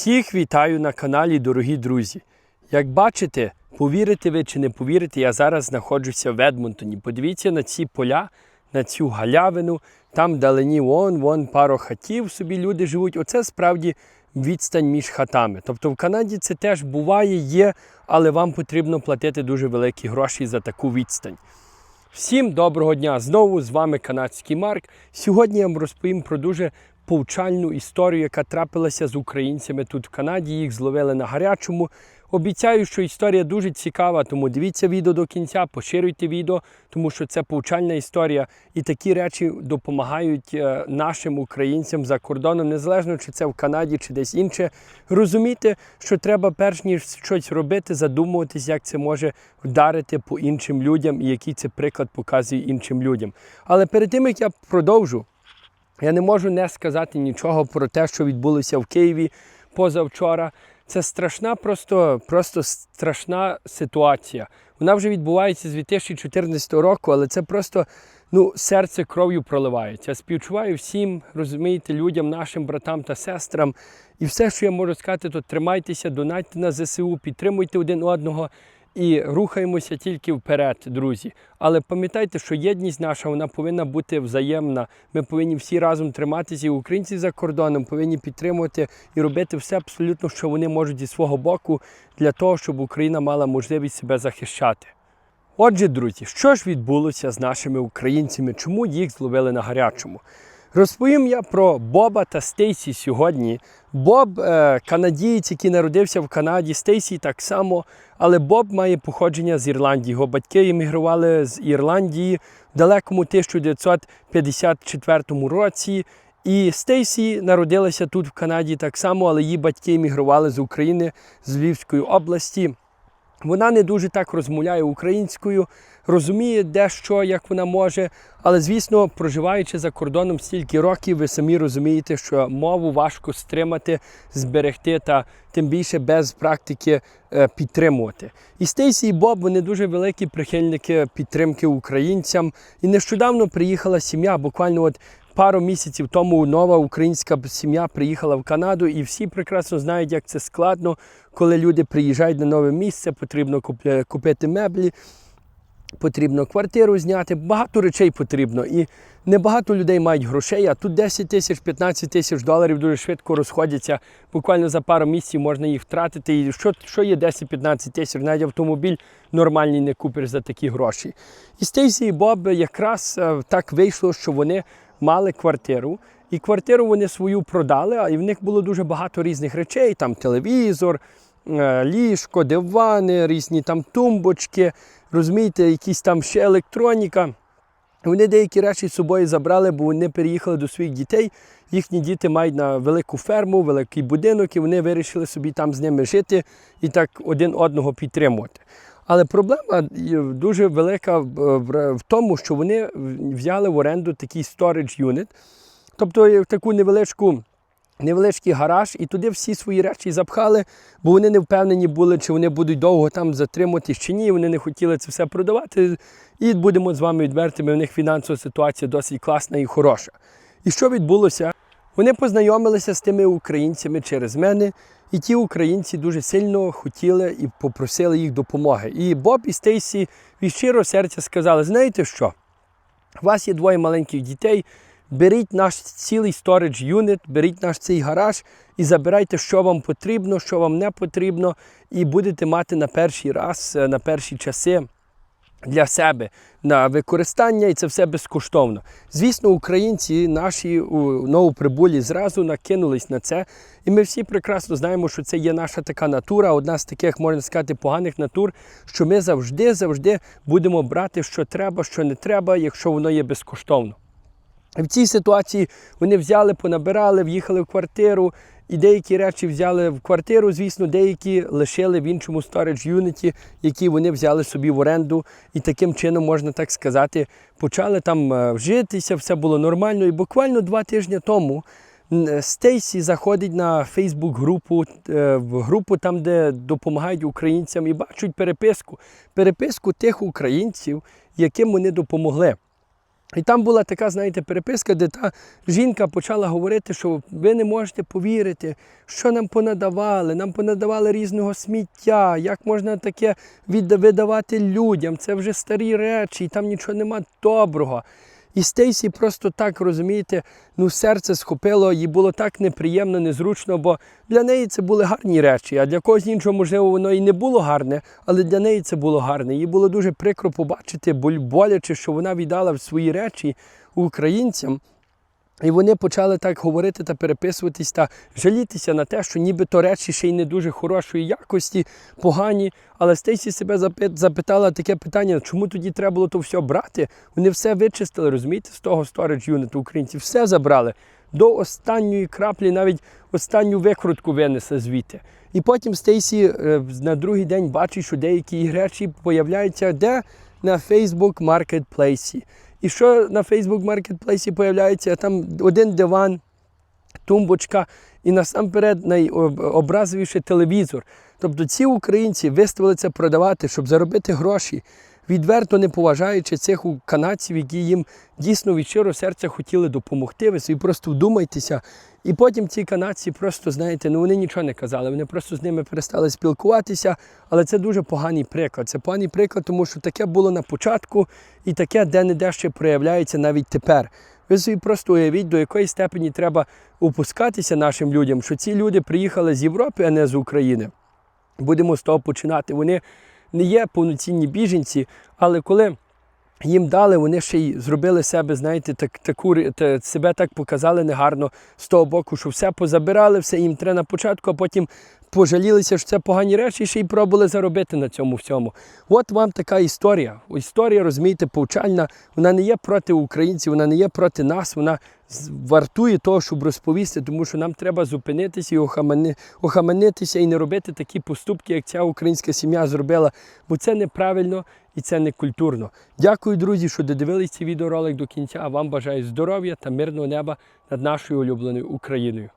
Всіх вітаю на каналі, дорогі друзі. Як бачите, повірите ви чи не повірите, я зараз знаходжуся в Едмонтоні. Подивіться на ці поля, на цю галявину. Там вдалині вон, вон пару хатів собі люди живуть. Оце справді відстань між хатами. Тобто в Канаді це теж буває, є, але вам потрібно платити дуже великі гроші за таку відстань. Всім доброго дня! Знову з вами канадський Марк. Сьогодні я вам розповім про дуже повчальну історію, яка трапилася з українцями тут в Канаді. Їх зловили на гарячому. Обіцяю, що історія дуже цікава, тому дивіться відео до кінця, поширюйте відео, тому що це повчальна історія, і такі речі допомагають е, нашим українцям за кордоном, незалежно чи це в Канаді, чи десь інше. Розуміти, що треба перш ніж щось робити, задумуватись, як це може вдарити по іншим людям і який це приклад показує іншим людям. Але перед тим як я продовжу, я не можу не сказати нічого про те, що відбулося в Києві позавчора. Це страшна, просто, просто страшна ситуація. Вона вже відбувається з 2014 року, але це просто ну, серце кров'ю проливається. Співчуваю всім, розумієте, людям, нашим братам та сестрам. І все, що я можу сказати, то тримайтеся, донайте на ЗСУ, підтримуйте один одного і рухаємося тільки вперед, друзі. Але пам'ятайте, що єдність наша вона повинна бути взаємна. Ми повинні всі разом триматися. І українці за кордоном повинні підтримувати і робити все абсолютно, що вони можуть зі свого боку для того, щоб Україна мала можливість себе захищати. Отже, друзі, що ж відбулося з нашими українцями? Чому їх зловили на гарячому? Розповім я про Боба та Стейсі сьогодні. Боб е, канадієць, який народився в Канаді, Стейсі так само, але Боб має походження з Ірландії. Його батьки емігрували з Ірландії в далекому 1954 році. І Стейсі народилася тут в Канаді так само, але її батьки емігрували з України, з Львівської області. Вона не дуже так розмовляє українською, розуміє дещо, як вона може. Але, звісно, проживаючи за кордоном стільки років, ви самі розумієте, що мову важко стримати, зберегти та тим більше без практики е, підтримувати. І Стейсі і Боб вони дуже великі прихильники підтримки українцям. І нещодавно приїхала сім'я, буквально от пару місяців тому нова українська сім'я приїхала в Канаду, і всі прекрасно знають, як це складно, коли люди приїжджають на нове місце, потрібно купити меблі, потрібно квартиру зняти, багато речей потрібно. І небагато людей мають грошей, а тут 10 тисяч, 15 тисяч доларів дуже швидко розходяться. Буквально за пару місяців можна їх втратити. І що, що є 10-15 тисяч? Навіть автомобіль нормальний не купиш за такі гроші. І Стейсі і Боб якраз е, так вийшло, що вони мали квартиру. І квартиру вони свою продали, а і в них було дуже багато різних речей: там телевізор, е, ліжко, дивани, різні там тумбочки, розумієте, якісь там ще електроніка. Вони деякі речі з собою забрали, бо вони переїхали до своїх дітей. Їхні діти мають на велику ферму, великий будинок, і вони вирішили собі там з ними жити і так один одного підтримувати. Але проблема дуже велика в- в в тому, що вони взяли в оренду такий storage unit, тобто таку невеличку. Невеличкий гараж, і туди всі свої речі запхали, бо вони не впевнені були, чи вони будуть довго там затриматись чи ні. Вони не хотіли це все продавати. І будемо з вами відвертими. У них фінансова ситуація досить класна і хороша. І що відбулося? Вони познайомилися з тими українцями через мене, і ті українці дуже сильно хотіли і попросили їх допомоги. І Боб і Стейсі від щирого серця сказали: знаєте що? У вас є двоє маленьких дітей. Беріть наш цілий storage юнит, беріть наш цей гараж і забирайте, що вам потрібно, що вам не потрібно, і будете мати на перший раз, е, на перші часи для себе на використання, і це все безкоштовно. Звісно, українці наші у новоприбулі зразу накинулись на це. І ми всі прекрасно знаємо, що це є наша така натура, одна з таких, можна сказати, поганих натур, що ми завжди, завжди будемо брати, що треба, що не треба, якщо воно є безкоштовно. В цій ситуації вони взяли, понабирали, в'їхали в квартиру, і деякі речі взяли в квартиру, звісно, деякі лишили в іншому storage юніті, які вони взяли собі в оренду. І таким чином, можна так сказати, почали там е, вжитися, все було нормально. І буквально два тижні тому Стейсі заходить на Фейсбук групу, е, в групу там, де допомагають українцям, і бачать переписку, переписку тих українців, яким вони допомогли. І там була така, знаєте, переписка, де та жінка почала говорити, що ви не можете повірити, що нам понадавали. Нам понадавали різного сміття, як можна таке видавати людям. Це вже старі речі, і там нічого нема доброго. І Стейсі просто так, розумієте, ну серце схопило, їй було так неприємно, незручно, бо для неї це були гарні речі, а для когось іншого, можливо, воно і не було гарне, але для неї це було гарне. Їй було дуже прикро побачити, боляче, що вона віддала свої речі українцям. І вони почали так говорити та переписуватись та жалітися на те, що нібито речі ще й не дуже хорошої якості, погані. Але Стейсі себе запит- запитала таке питання, чому тоді треба було то все брати? Вони все вичистили, розумієте, з того storage юниту українці, все забрали. До останньої краплі, навіть останню викрутку винесли звідти. І потім Стейсі е, на другий день бачить, що деякі речі появляються де на Facebook Marketplace. І що на Facebook Marketplace появляється? Там один диван, тумбочка і насамперед найобразовіше телевізор. Тобто ці українці виставилися продавати, щоб заробити гроші, відверто не поважаючи цих канадців, які їм дійсно від щирого серця хотіли допомогти. Ви собі просто вдумайтеся. І потім ці канадці просто, знаєте, ну вони нічого не казали, вони просто з ними перестали спілкуватися. Але це дуже поганий приклад. Це поганий приклад, тому що таке було на початку, і таке де-не-де ще проявляється навіть тепер. Ви собі просто уявіть, до якої степені треба опускатися нашим людям, що ці люди приїхали з Європи, а не з України. Будемо з того починати. Вони не є повноцінні біженці, але коли їм дали, вони ще й зробили себе, знаєте, так, таку, себе так показали негарно з того боку, що все позабирали, все їм треба на початку, а потім пожалілися, що це погані речі, ще й пробували заробити на цьому всьому. От вам така історія. Історія, розумієте, повчальна. Вона не є проти українців, вона не є проти нас, вона вартує того, щоб розповісти, тому що нам треба зупинитися і охаменитися і не робити такі поступки, як ця українська сім'я зробила, бо це неправильно і це не культурно. Дякую, друзі, що додивились цей відеоролик до кінця. Вам бажаю здоров'я та мирного неба над нашою улюбленою Україною.